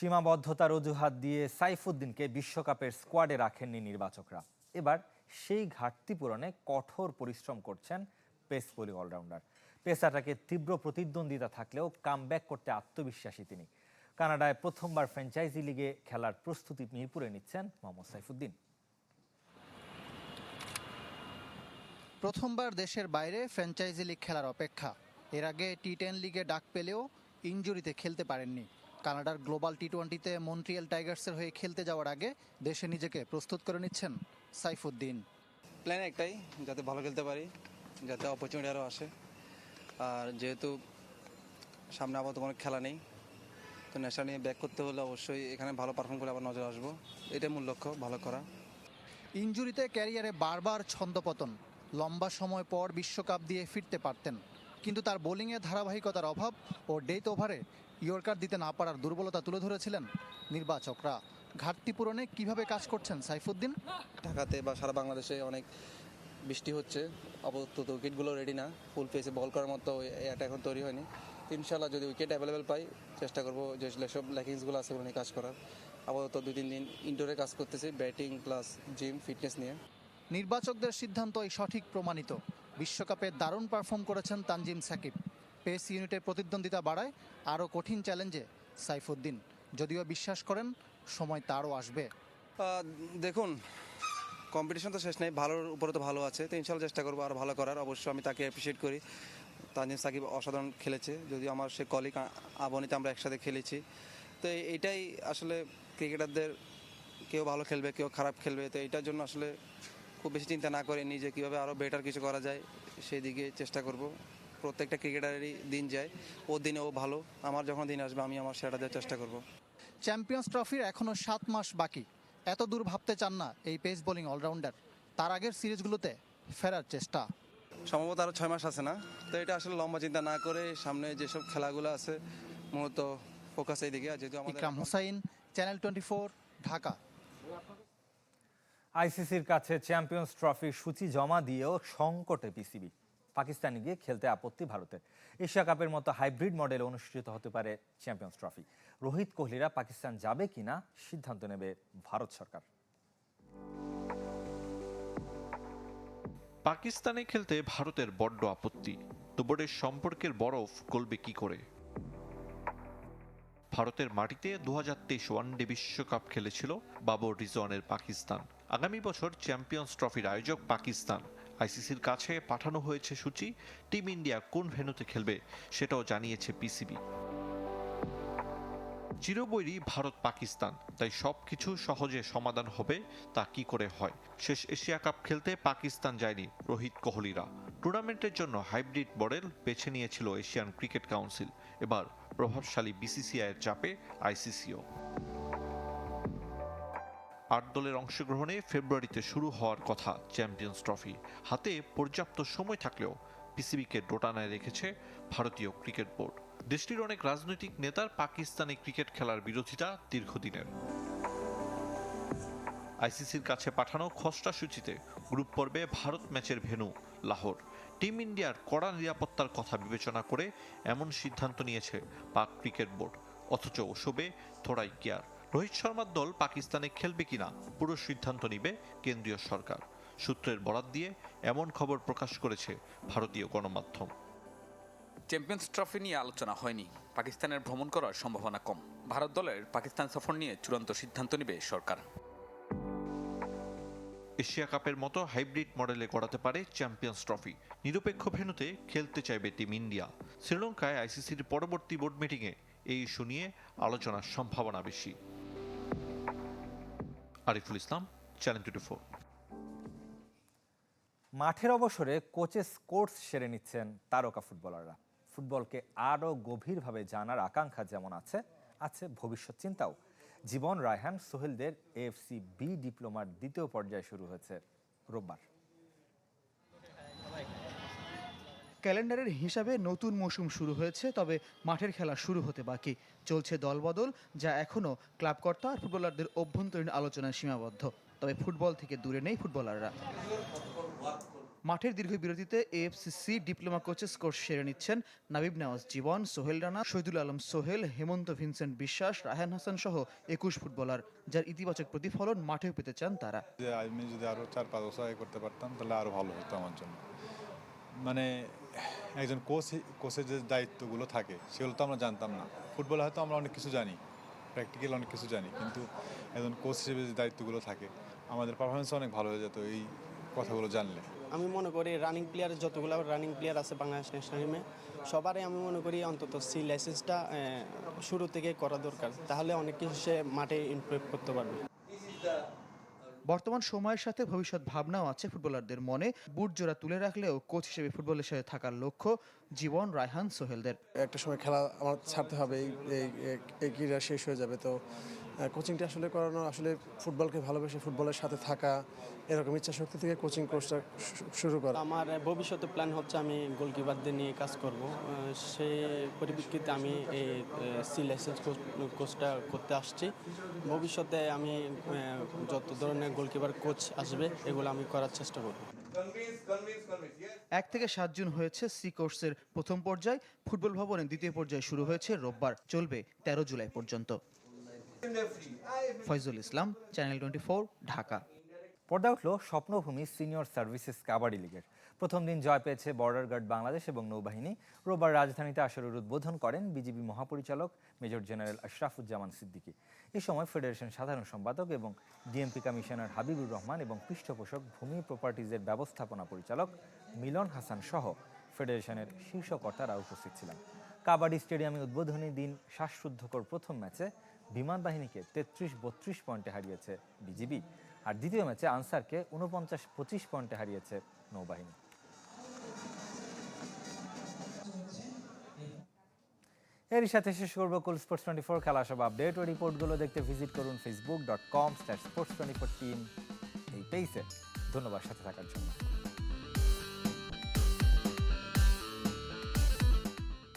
সীমাবদ্ধতার অজুহাত দিয়ে সাইফুদ্দিনকে বিশ্বকাপের স্কোয়াডে রাখেননি নির্বাচকরা। এবার সেই ঘাটতি পূরণে কঠোর পরিশ্রম করছেন পেস বোলিং অলরাউন্ডার। পেসাটাকে তীব্র প্রতিদ্বন্দ্বিতা থাকলেও কামব্যাক করতে আত্মবিশ্বাসী তিনি। কানাডায় প্রথমবার ফ্র্যাঞ্চাইজি লিগে খেলার প্রস্তুতি মিরপুরে নিচ্ছেন মোহাম্মদ সাইফুদ্দিন। প্রথমবার দেশের বাইরে ফ্র্যাঞ্চাইজি লিগ খেলার অপেক্ষা। এর আগে টি টেন লিগে ডাক পেলেও ইনজুরিতে খেলতে পারেননি। কানাডার গ্লোবাল টি টোয়েন্টিতে মন্ট্রিয়াল টাইগার্সের হয়ে খেলতে যাওয়ার আগে দেশে নিজেকে প্রস্তুত করে নিচ্ছেন সাইফুদ্দিন। প্ল্যান একটাই যাতে ভালো খেলতে পারি যাতে অপরচুনিটি আরও আসে। আর যেহেতু সামনে আপাতত কোনো খেলা নেই তো নেশা নিয়ে ব্যাক করতে হলে অবশ্যই এখানে ভালো পারফর্ম করে আবার নজর আসব। এটাই মূল লক্ষ্য ভালো করা। ইনজুরিতে ক্যারিয়ারে বারবার ছন্দপতন। লম্বা সময় পর বিশ্বকাপ দিয়ে ফিরতে পারতেন। কিন্তু তার বোলিংয়ে ধারাবাহিকতার অভাব ও ডেথ ওভারে ইয়র্কার দিতে না পারার দুর্বলতা তুলে ধরেছিলেন নির্বাচকরা। ঘাটতি পূরণে কীভাবে কাজ করছেন সাইফুদ্দিন? ঢাকাতে বা সারা বাংলাদেশে অনেক বৃষ্টি হচ্ছে। আপাতত তো উইকেটগুলো রেডি না। ফুল পেসে বল করার মতো এটা এখন তৈরি হয়নি। ইনশাল্লাহ যদি উইকেট অ্যাভেলেবেল পাই চেষ্টা করব যে যেসব ল্যাকিংসগুলো আছে ওগুলো নিয়ে কাজ করার। আপাতত দুই তিন দিন ইনডোরে কাজ করতেছি ব্যাটিং প্লাস জিম ফিটনেস নিয়ে। নির্বাচকদের সিদ্ধান্তই সঠিক প্রমাণিত। বিশ্বকাপে দারুণ পারফর্ম করেছেন তানজিম সাকিব। পেস ইউনিটের প্রতিদ্বন্দ্বিতা বাড়ায় আরও কঠিন চ্যালেঞ্জে সাইফুদ্দিন। যদিও বিশ্বাস করেন, সময় তারও আসবে। দেখুন কম্পিটিশন তো শেষ নেই, ভালোর উপরে তো ভালো আছে, তো ইনশাল্লাহ চেষ্টা করব আরও ভালো করার। অবশ্যই আমি তাকে অ্যাপ্রিসিয়েট করি। তানজিম সাকিব অসাধারণ খেলেছে, যদিও আমার সে কলিগ আবনিতে আমরা একসাথে খেলেছি। তো এইটাই আসলে ক্রিকেটারদের কেউ ভালো খেলবে, কেউ খারাপ খেলবে, তো এটার জন্য আসলে খুব বেশি চিন্তা না করে নিজে কীভাবে আরও বেটার কিছু করা যায়, সেই দিকে চেষ্টা করব। প্রত্যেকটা ক্রিকেটারেরই দিন যায়। ও দিনে ও ভালো। আমার যখন দিন আসবে আমি আমার সেটা দেওয়ার চেষ্টা করব। চ্যাম্পিয়ন্স ট্রফির এখনও সাত মাস বাকি। এত দূর ভাবতে চান না এই পেস বোলিং অলরাউন্ডার। তার আগের সিরিজগুলোতে ফেরার চেষ্টা। সম্ভবত আরও ছয় মাস আছে না? তো এটা আসলে লম্বা চিন্তা না করে সামনে যেসব খেলাগুলো আছে মূলত ফোকাস এই দিকে আর যেহেতু Ikram Hussain channel twenty four Dhaka. আইসিসির কাছে চ্যাম্পিয়ন্স ট্রফির সূচি জমা দিয়েও সংকটে পিসিবি। পাকিস্তানে গিয়ে খেলতে আপত্তি ভারতের। এশিয়া কাপের মতো হাইব্রিড মডেলে অনুষ্ঠিত হতে পারে চ্যাম্পিয়ন্স ট্রফি। রোহিত কোহলিরা পাকিস্তান যাবে কিনা সিদ্ধান্ত নেবে ভারত সরকার। পাকিস্তানে খেলতে ভারতের বড্ড আপত্তি। দুবরের সম্পর্কের বরফ গলবে কি করে? ভারতের মাটিতে দু হাজার তেইশ ওয়ানডে বিশ্বকাপ খেলেছিল বাবর রিজওয়ানের পাকিস্তান। আগামী বছর চ্যাম্পিয়ন্স ট্রফির আয়োজক পাকিস্তান। আইসিসির কাছে পাঠানো হয়েছে সূচি। টিম ইন্ডিয়া কোন ভেন্যুতে খেলবে সেটাও জানিয়েছে পিসিবি। চিরবৈরী ভারত পাকিস্তান তাই সবকিছু সহজে সমাধান হবে, তা কি করে হয়? শেষ এশিয়া কাপ খেলতে পাকিস্তান যায়নি রোহিত কোহলিরা। টুর্নামেন্টের জন্য হাইব্রিড মডেল বেছে নিয়েছিল এশিয়ান ক্রিকেট কাউন্সিল। এবার প্রভাবশালী বিসিসিআইয়ের চাপে আইসিসিও। আট দলের অংশগ্রহণে ফেব্রুয়ারিতে শুরু হওয়ার কথা চ্যাম্পিয়ন্স ট্রফি। হাতে পর্যাপ্ত সময় থাকলেও পিসিবিকে ডোটানায় রেখেছে ভারতীয় ক্রিকেট বোর্ড। দেশটির অনেক রাজনৈতিক নেতার পাকিস্তানে ক্রিকেট খেলার বিরোধিতা দীর্ঘদিনের। আইসিসির কাছে পাঠানো খসড়া সূচিতে গ্রুপ পর্বে ভারত ম্যাচের ভেন্যু, লাহোর। টিম ইন্ডিয়ার কড়া নিরাপত্তার কথা বিবেচনা করে এমন সিদ্ধান্ত নিয়েছে পাক ক্রিকেট বোর্ড। অথচ ওসবে থোড়াই কেয়ার। রোহিত শর্মার দল পাকিস্তানে খেলবে কিনা পুরো সিদ্ধান্ত নিবে কেন্দ্রীয় সরকার। সূত্রের বরাত দিয়ে এমন খবর প্রকাশ করেছে ভারতীয় গণমাধ্যম। চ্যাম্পিয়ন্স ট্রফি নিয়ে আলোচনা হয়নি। পাকিস্তানের ভ্রমণ করার সম্ভাবনা কম। ভারত দলের পাকিস্তান সফর নিয়ে চূড়ান্ত সিদ্ধান্ত নেবে সরকার। এশিয়া কাপের মতো হাইব্রিড মডেলে গড়াতে পারে চ্যাম্পিয়ন্স ট্রফি। নিরপেক্ষ ভেনুতে খেলতে চাইবে টিম ইন্ডিয়া। শ্রীলঙ্কায় আইসিসির পরবর্তী বোর্ড মিটিংয়ে এই ইস্যু নিয়ে আলোচনার সম্ভাবনা বেশি। Ariful Islam channel two four মাঠের অবসরে কোচেস কোর্স সেরে নিচ্ছেন তারকা ফুটবলাররা। ফুটবলকে আরও গভীরভাবে জানার আকাঙ্ক্ষা যেমন আছে আছে ভবিষ্যৎ চিন্তাও। জীবন, রায়হান, সোহেলদের এফসি বি ডিপ্লোমার দ্বিতীয় পর্যায়ে শুরু হয়েছে রোববার। ক্যালেন্ডারের হিসাবে নতুন মৌসুম শুরু হয়েছে, তবে মাঠের খেলা শুরু হতে বাকি। চলছে দলবদল, যা এখনও ক্লাবকর্তা আর ফুটবলারদের অভ্যন্তরীণ আলোচনায় সীমাবদ্ধ। তবে ফুটবল থেকে দূরে নেই ফুটবলাররা। মাঠের দীর্ঘ বিরতিতে এএফসিসি ডিপ্লোমা কোচেস কোর্স সেরে নিচ্ছেন নাবিব নেওয়াজ, জীবন, সোহেল রানা, শহীদুল আলম, সোহেল, হেমন্ত ভিনসেন্ট বিশ্বাস, রায়হান হাসান সহ একুশ ফুটবলার। যার ইতিবাচক প্রতিফলন মাঠেও পেতে চান তারা। আমি যদি আরও চার পাঁচ বছর করতে পারতাম, তাহলে আরও ভালো হতো আমার জন্য। মানে একজন কোচ কোচের যে দায়িত্বগুলো থাকে সেগুলো তো আমরা জানতাম না। ফুটবলে হয়তো আমরা অনেক কিছু জানি প্র্যাকটিক্যাল অনেক কিছু জানি কিন্তু একজন কোচ হিসেবে যে দায়িত্বগুলো থাকে আমাদের পারফরমেন্স অনেক ভালো হয়ে যেত এই কথাগুলো জানলে। আমি মনে করি রানিং প্লেয়ার যতগুলো রানিং প্লেয়ার আছে বাংলাদেশ ন্যাশনাল টিমে সবারই আমি মনে করি অন্তত সি লাইসেন্সটা শুরু থেকে করা দরকার। তাহলে অনেক কিছু সে মাঠে ইমপ্রুভ করতে পারবে। বর্তমান সময়ের সাথে ভবিষ্যৎ ভাবনাও আছে ফুটবলারদের মনে। বুট জোড়া তুলে রাখলেও কোচ হিসেবে ফুটবলের সাথে থাকার লক্ষ্য জীবন রায়হান সোহেলদের। একটা সময় খেলা আমার ছাড়তে হবে, এই ক্রীড়া শেষ হয়ে যাবে, তো কোচিংটা আসলে করানো আসলে ফুটবলকে ভালোবেসে ফুটবলের সাথে থাকা এরকম ইচ্ছা শক্তি থেকে কোচিং কোর্সটা শুরু করা। আমার ভবিষ্যতে প্ল্যান হচ্ছে আমি গোলকিপারদের নিয়ে কাজ করব। সেই পরিপ্রেক্ষিতে আমি এই সি লাইসেন্স কোচটা করতে আসছি। ভবিষ্যতে আমি যত ধরনের গোলকিপার কোচ আসবে এগুলো আমি করার চেষ্টা করব। এক থেকে সাত জুন হয়েছে সি কোর্সের প্রথম পর্যায়। ফুটবল ভবনে দ্বিতীয় পর্যায় শুরু হয়েছে রোববার। চলবে তেরো জুলাই পর্যন্ত। Faizul Islam channel twenty Dhaka. পর্দা উঠল স্বপ্নভূমি সিনিয়র সার্ভিসেস কাবাডি লিগের। প্রথম দিন জয় পেয়েছে বর্ডার গার্ড বাংলাদেশ এবং নৌবাহিনী। রোববার রাজধানীতে আসরের উদ্বোধন করেন বিজিবি মহাপরিচালক মেজর জেনারেল আশরাফুজ্জামান সিদ্দিকী। এ সময় ফেডারেশন সাধারণ সম্পাদক এবং ডিএমপি কমিশনার হাবিবুর রহমান এবং পৃষ্ঠপোষক ভূমি প্রপার্টিজের ব্যবস্থাপনা পরিচালক মিলন হাসান সহ ফেডারেশনের শীর্ষ কর্তারা উপস্থিত ছিলেন। কাবাডি স্টেডিয়ামে উদ্বোধনী দিন শ্বাসরুদ্ধকর প্রথম ম্যাচে বিমান বাহিনীকে তেত্রিশ বত্রিশ পয়েন্টে হারিয়েছে বিজিবি। আর দ্বিতীয় ম্যাচে আনসারকে উনপঞ্চাশ পঁচিশ পয়েন্টে হারিয়েছে নৌবাহিনী। এরই সাথে শেষ করব কুল স্পোর্টস টোয়েন্টি ফোর খেলা সব আপডেট। ও রিপোর্টগুলো দেখতে ভিজিট করুন Facebook dot com slash sports twenty four team এই পেজে ধন্যবাদ সাথে থাকার জন্য।